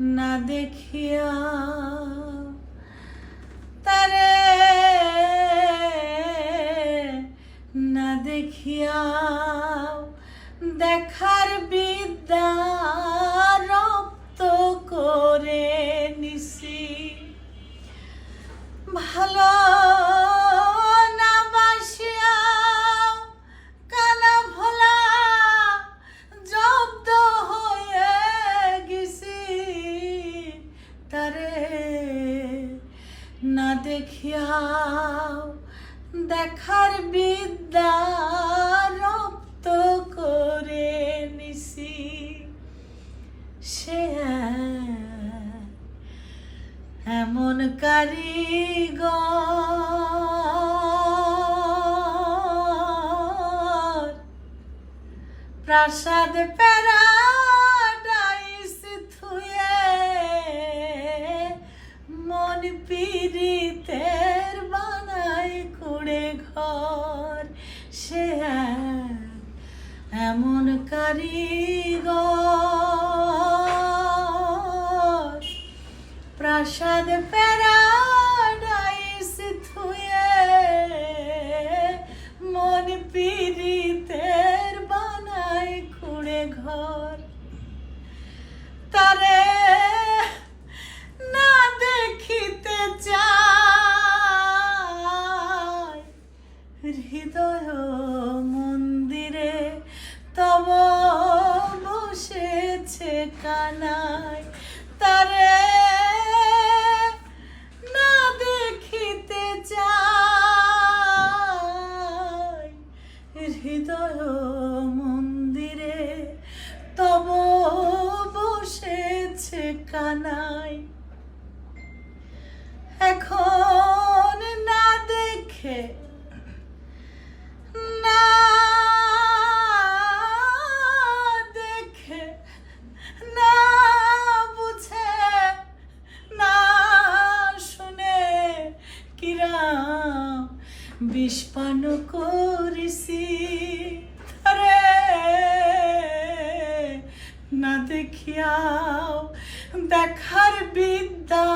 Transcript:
না দেখিয়া তারে না দেখিয়া দেখার বিদ্যা রপ্ত করে নিছি। ভালো দেখিয়াও দেখার বিদ্যা রপ্ত করে নিছি। সে এমন কারিগর। প্রাসাদ প্যারাডাইস কারিগর প্রাসাদ প্যারাডাইস থুয়ে মন পীড়িতের বানাই কুড়ে ঘর। তারে না দেখিতে চাই হৃদয় মন্দিরে তব বসেছে কানাই তারে না দেখিতে চাই। হৃদয় মন্দিরে তব বসেছে কানাই এখন না দেখে কিরাম বিষপান করিসি রে না দেখিয়াও দেখার বিদ্যা।